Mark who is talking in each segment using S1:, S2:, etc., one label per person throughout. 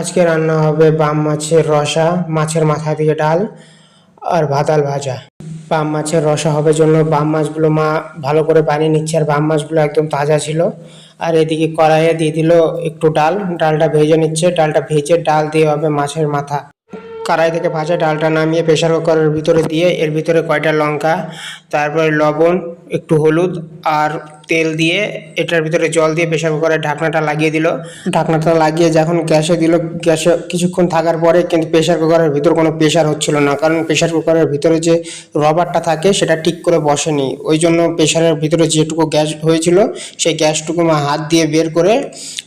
S1: আজকে রান্না হবে বাম মাছের রসা, মাছের মাথা দিয়ে ডাল আর ভাতাল ভাজা। বাম মাছের রসা হবে জন্য বাম মাছগুলো মা ভালো করে বানিয়ে নিচ্ছে আর বাম মাছগুলো একদম তাজা ছিল। আর এদিকে কড়াইয়ে দিয়ে দিল একটু ডাল, ডালটা ভেজে নিচ্ছে। ডালটা ভেজে ডাল দিয়ে হবে মাছের মাথা। কড়াই থেকে ভাজা ডালটা নামিয়ে প্রেশার কুকারের ভিতরে দিয়ে এর ভিতরে কয়টা লঙ্কা তারপরে লবণ, একটু হলুদ আর তেল দিয়ে এটার ভিতরে জল দিয়ে প্রেশার কুকারের ঢাকনাটা লাগিয়ে দিল। ঢাকনাটা লাগিয়ে যখন গ্যাসে দিল, গ্যাসে কিছুক্ষণ থাকার পরে কিন্তু প্রেশার কুকারের ভিতর কোনো প্রেশার হচ্ছিল না। কারণ প্রেশার কুকারের ভিতরে যে রবারটা থাকে সেটা ঠিক করে বসেনি। ওই জন্য প্রেশারের ভিতরে যেটুকু গ্যাস হয়েছিল, সেই গ্যাসটুকু মা হাত দিয়ে বের করে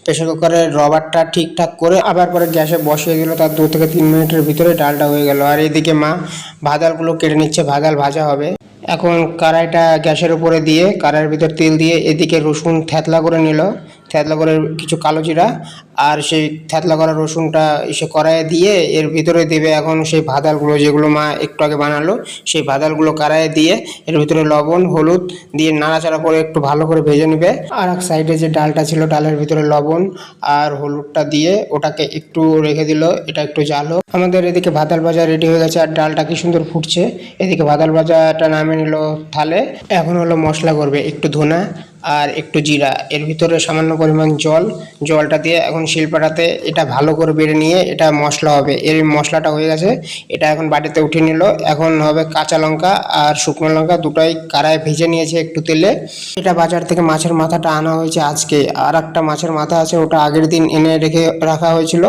S1: প্রেশার কুকারের রবারটা ঠিকঠাক করে আবার পরে গ্যাসে বসিয়ে দিল। তার দু থেকে তিন মিনিটের ভিতরে ডালটা হয়ে গেল। আর এদিকে মা ভাদালগুলো কেটে নিচ্ছে। ভাদাল ভাজা হবে। এখন কড়াইটা গ্যাসের উপরে দিয়ে কড়াইয়ের ভিতর তেল দিয়ে এদিকে রসুন থেতলা করে নিল। থেতলা করে কিছু কালো জিরা আর সেই থ্যাতলা করা রসুনটা এসে কড়াইয়ে দিয়ে এর ভিতরে দেবে এখন সেই ভাদালগুলো যেগুলো মা একটু আগে বানালো, সেই ভাদালগুলো কড়াইয়ে দিয়ে এর ভিতরে লবণ, হলুদ দিয়ে নাড়াচাড়া করে একটু ভালো করে ভেজে নেবে। আর এক সাইডে যে ডালটা ছিল, ডালের ভিতরে লবণ আর হলুদটা দিয়ে ওটাকে একটু রেখে দিল, এটা একটু জাল হোক আমাদের এদিকে ভাতাল ভাজা রেডি হয়ে গেছে আর ডালটা কি সুন্দর ফুটছে। এদিকে ভাতাল ভাজাটা নামে নিল থালে। এখন হলো মশলা করবে একটু ধনা আর একটু জিরা। এর ভিতরে সামান্য পরিমাণ জল, জলটা দিয়ে এখন শিলপাটাতে এটা ভালো করে বেড়ে নিয়ে এটা মশলা হবে। এর মশলাটা হয়ে গেছে, এটা এখন বাটিতে উঠিয়ে নিল। এখন হবে কাঁচা লঙ্কা আর শুকনো লঙ্কা দুটোই কারায় ভেজে নিয়েছে একটু তেলে। এটা বাজার থেকে মাছের মাথাটা আনা হয়েছে আজকে। আর একটা মাছের মাথা আছে, ওটা আগের দিন এনে রেখে রাখা হয়েছিল।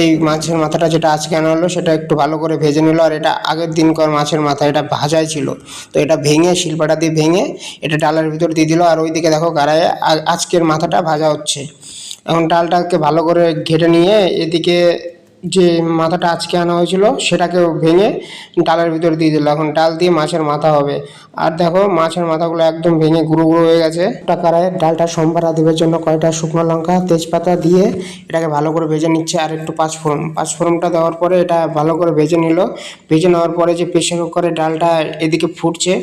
S1: এই মাছের মাথাটা যেটা আজকে আনা হলো, সেটা একটু ভালো করে ভেজে নিল আর এটা আগের দিনকার মাছের মাথা, এটা ভাজাই ছিল। তো এটা ভেঙে, শিলপাটা দিয়ে ভেঙে এটা ডালের ভিতর দিয়ে দিল। আর ওইদিকে দেখো গাড়ায় আজকের মাথাটা ভাজা হচ্ছে। এখন ডালটাকে ভালো করে ঘেটে নিয়ে এদিকে যে মাথাটা আজকে আনা হয়েছিল সেটাকে ভেঙে ডালের ভিতরে দিয়ে দিল। এখন ডাল দিয়ে মাছের মাথা হবে। আর দেখো, মাছের মাথাগুলো একদম ভেঙে গুঁড়ো গুঁড়ো হয়ে গেছে। ওটা কড়াইয়ে ডালটা সম্বারা দেওয়ার জন্য কয়টা শুকনো লঙ্কা, তেজপাতা দিয়ে এটাকে ভালো করে ভেজে নিচ্ছে। আর একটু পাঁচফোড়ন। পাঁচফোড়নটা দেওয়ার পরে এটা ভালো করে ভেজে নিল। ভেজে নেওয়ার পরে যে প্রেশার কুকারে ডালটা এদিকে ফুটছে,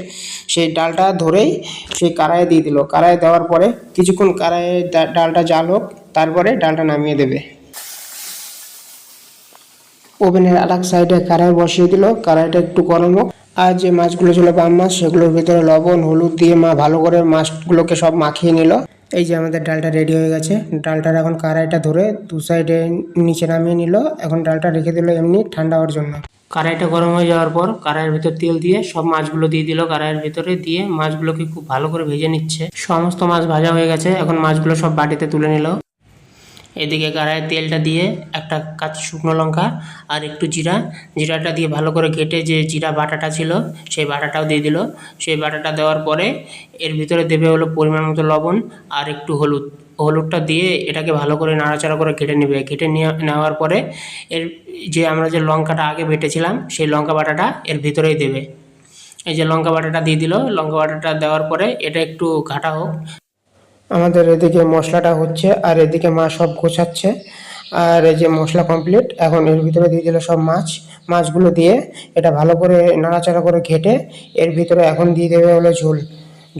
S1: সেই ডালটা ধরেই সেই কড়াইয়ে দিয়ে দিল। কড়াইয়ে দেওয়ার পরে কিছুক্ষণ কড়াইয়ে ডালটা জাল হোক তারপরে ডালটা নামিয়ে দেবে। ওভেনের আরেক সাইডে কড়াই বসিয়ে দিল, কড়াইটা একটু গরম হোক। আর যে মাছগুলো ছিল বাম মাছ, সেগুলোর ভিতরে লবণ, হলুদ দিয়ে মা ভালো করে মাছগুলোকে সব মাখিয়ে নিল। এই যে আমাদের ডালটা রেডি হয়ে গেছে। ডালটার এখন কড়াইটা ধরে দু সাইডে নিচে নামিয়ে নিল। এখন ডালটা রেখে দিল এমনি ঠান্ডা হওয়ার জন্য। কড়াইটা গরম হয়ে যাওয়ার পর কড়াইয়ের ভিতর তেল দিয়ে সব মাছগুলো দিয়ে দিল। কড়াইয়ের ভিতরে দিয়ে মাছগুলোকে খুব ভালো করে ভেজে নিচ্ছে। সমস্ত মাছ ভাজা হয়ে গেছে। এখন মাছগুলো সব বাটিতে তুলে নিল। এদিকে কড়াইয়ে তেলটা দিয়ে একটা কাঁচা শুকনো লঙ্কা আর একটু জিরা। জিরাটা দিয়ে ভালো করে ঘেটে যে জিরা বাটাটা ছিল, সেই বাটাটাও দিয়ে দিল। সেই বাটাটা দেওয়ার পরে এর ভিতরে দেবে হলো পরিমাণ মতো লবণ আর একটু হলুদ। হলুদটা দিয়ে এটাকে ভালো করে নাড়াচাড়া করে ঘেটে নেবে। ঘেটে নিয়ে নেওয়ার পরে এর যে আমরা যে লঙ্কাটা আগে বেটেছিলাম, সেই লঙ্কা বাটাটা এর ভিতরেই দেবে। এই যে লঙ্কা বাটাটা দিয়ে দিল, লঙ্কা বাটাটা দেওয়ার পরে এটা একটু ঘাটা হোক। আমাদের এদিকে মশলাটা হচ্ছে, আর এদিকে মা সব গোছাচ্ছে। আর এই যে মশলা কমপ্লিট এখন এর ভিতরে দিয়ে দিল সব মাছ। মাছগুলো দিয়ে এটা ভালো করে নাড়াচাড়া করে ঘেটে, এর ভিতরে এখন দিয়ে দেবে হলো ঝোল।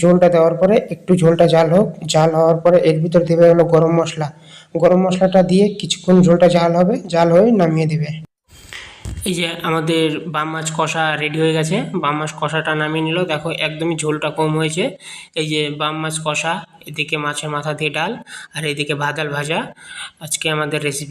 S1: ঝোলটা দেওয়ার পরে একটু ঝোলটা জাল হোক, জাল হওয়ার পরে এর ভিতরে দেবে হলো গরম মশলা। গরম মশলাটা দিয়ে কিছুক্ষণ ঝোলটা জাল হবে, জাল হয়ে নামিয়ে দেবে। এই যে আমাদের বাম মাছ কষা রেডি হয়ে গেছে। বাম মাছ কষাটা নামিয়ে নিল। দেখো একদমই ঝোলটা কম হয়েছে। এই যে বাম মাছ কষা এদিকে মাছের মাথা দিয়ে ডাল আর এদিকে ভাদাল ভাজা। আজকে আমাদের রেসিপি